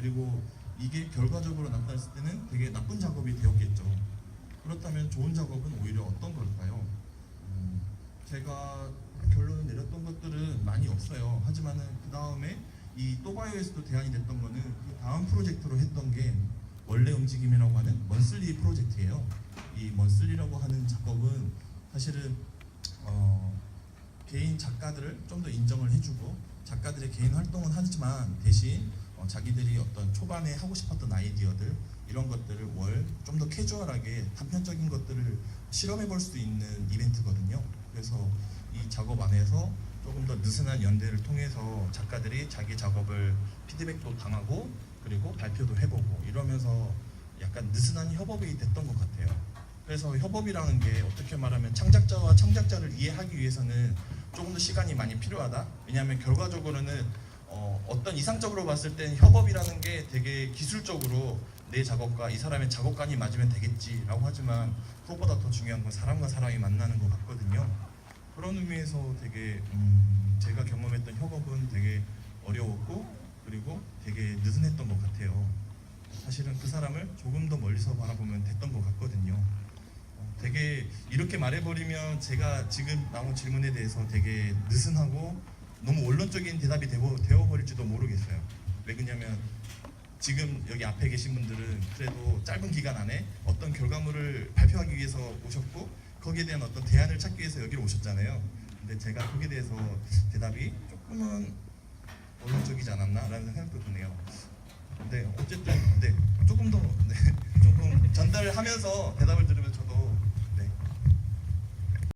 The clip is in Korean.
그리고 이게 결과적으로 나타났을 때는 되게 나쁜 작업이 되었겠죠. 그렇다면 좋은 작업은 오히려 어떤 걸까요? 음, 제가 결론을 내렸던 것들은 많이 없어요. 하지만은 그 다음에 이 또바이오에서도 대안이 됐던 거는 그 다음 프로젝트로 했던 게 원래 움직임이라고 하는 먼슬리 프로젝트예요. 이 먼슬리라고 하는 작업은 사실은 어, 개인 작가들을 좀 더 인정을 해주고 작가들의 개인 활동은 하지만 대신 어, 자기들이 어떤 초반에 하고 싶었던 아이디어들 이런 것들을 월 좀 더 캐주얼하게 단편적인 것들을 실험해 볼 수 있는 이벤트거든요. 그래서 이 작업 안에서 조금 더 느슨한 연대를 통해서 작가들이 자기 작업을 피드백도 당하고 그리고 발표도 해보고 이러면서 약간 느슨한 협업이 됐던 것 같아요. 그래서 협업이라는 게 어떻게 말하면 창작자와 창작자를 이해하기 위해서는 조금 더 시간이 많이 필요하다. 왜냐하면 결과적으로는 어, 어떤 이상적으로 봤을 땐 협업이라는 게 되게 기술적으로 내 작업과 이 사람의 작업관이 맞으면 되겠지라고 하지만 그것보다 더 중요한 건 사람과 사람이 만나는 것 같거든요. 그런 의미에서 되게 음, 제가 경험했던 협업은 되게 어려웠고 그리고 되게 느슨했던 것 같아요. 사실은 그 사람을 조금 더 멀리서 바라보면 됐던 것 같거든요. 어, 되게 이렇게 말해버리면 제가 지금 나온 질문에 대해서 되게 느슨하고 너무 원론적인 대답이 되어, 되어 버릴지도 모르겠어요. 왜 그러냐면 지금 여기 앞에 계신 분들은 그래도 짧은 기간 안에 어떤 결과물을 발표하기 위해서 오셨고 거기에 대한 어떤 대안을 찾기 위해서 여기로 오셨잖아요. 근데 제가 거기에 대해서 대답이 조금은 원론적이지 않았나라는 생각도 드네요. 근데 어쨌든 네 조금 더 네, 조금 전달하면서 대답을 들으면